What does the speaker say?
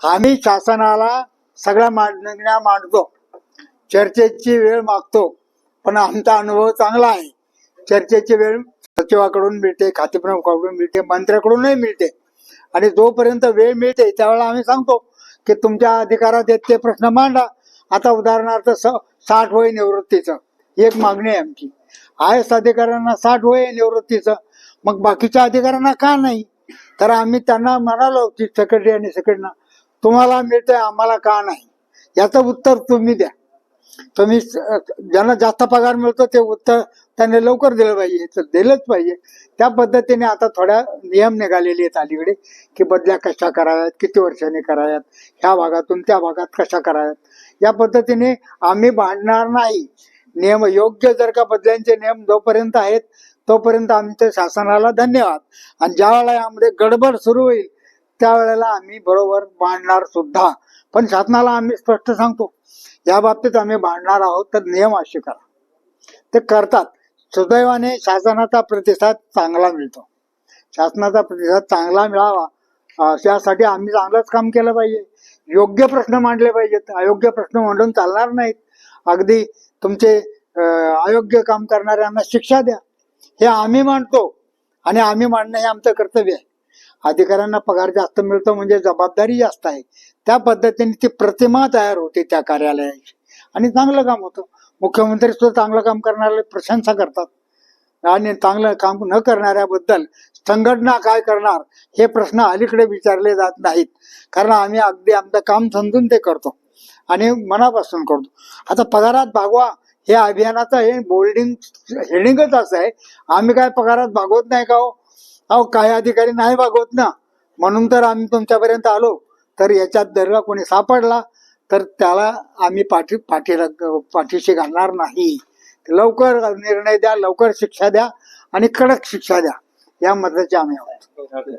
आम्ही शासनाला सगळ्या मागण्या मांडतो. चर्चेची वेळ मागतो. पण आमचा अनुभव चांगला आहे. चर्चेची वेळ सचिवाकडून मिळते खातेप्रमुखाकडून मिळते मंत्र्याकडूनही मिळते. आणि जोपर्यंत वेळ मिळते त्यावेळेला आम्ही सांगतो की तुमच्या अधिकारात येत ते प्रश्न मांडा. आता उदाहरणार्थ स साठ वय निवृत्तीचं. एक मागणी आहे आमची. आय एस अधिकाऱ्यांना साठ वय निवृत्तीचं. मग बाकीच्या अधिकाऱ्यांना का नाही? तर आम्ही त्यांना म्हणालो की सेक्रेटरी आणि सेक्रेटरीना तुम्हाला मिळतंय आम्हाला का नाही? याचं उत्तर तुम्ही द्या. तुम्ही ज्यांना जास्त पगार मिळतो ते उत्तर त्यांनी लवकर दिलं पाहिजे तर दिलंच पाहिजे. त्या पद्धतीने आता थोड्या नियम निघालेले आहेत अलीकडे की बदल्या कशा कराव्यात किती वर्षांनी कराव्यात ह्या भागातून त्या भागात कशा कराव्यात. या पद्धतीने आम्ही भांडणार नाही. नियम योग्य जर का बदल्यांचे नियम जोपर्यंत आहेत तोपर्यंत आमच्या शासनाला धन्यवाद. आणि ज्या वेळेला यामध्ये गडबड सुरू होईल त्यावेळेला आम्ही बरोबर मांडणार सुद्धा. पण शासनाला आम्ही स्पष्ट सांगतो या बाबतीत आम्ही मांडणार आहोत तर नियम असे करा. ते करतात. सुदैवाने शासनाचा प्रतिसाद चांगला मिळतो. शासनाचा प्रतिसाद चांगला मिळावा यासाठी आम्ही चांगलंच काम केलं पाहिजे. योग्य प्रश्न मांडले पाहिजेत. अयोग्य प्रश्न मांडून चालणार नाहीत. अगदी तुमचे अयोग्य काम करणाऱ्यांना शिक्षा द्या. हे आम्ही मांडतो आणि आम्ही मांडणं हे आमचं कर्तव्य आहे. अधिकाऱ्यांना पगार जास्त मिळतो म्हणजे जबाबदारी जास्त आहे. त्या पद्धतीने ती प्रतिमा तयार होते त्या कार्यालयाची. आणि चांगलं काम होतं. मुख्यमंत्री सुद्धा चांगलं काम करणारे प्रशंसा करतात. आणि चांगलं काम न करणाऱ्याबद्दल संघटना काय करणार हे प्रश्न अलीकडे विचारले जात नाहीत. कारण आम्ही अगदी आमचं काम समजून ते करतो. आणि मनापासून करतो. आता पगारात भागवा हे अभियानाचं हे बोल्डिंग हेडिंगच असं आहे. आम्ही काय पगारात भागवत नाही का हो? अहो काही अधिकारी नाही भागवत ना. म्हणून तर आम्ही तुमच्यापर्यंत आलो. तर याच्यात जर कोणी सापडला तर त्याला आम्ही पाठी पाठीला पाठीशी घालणार नाही. लवकर निर्णय द्या लवकर शिक्षा द्या आणि कडक शिक्षा द्या. या मताचे आम्ही आहोत.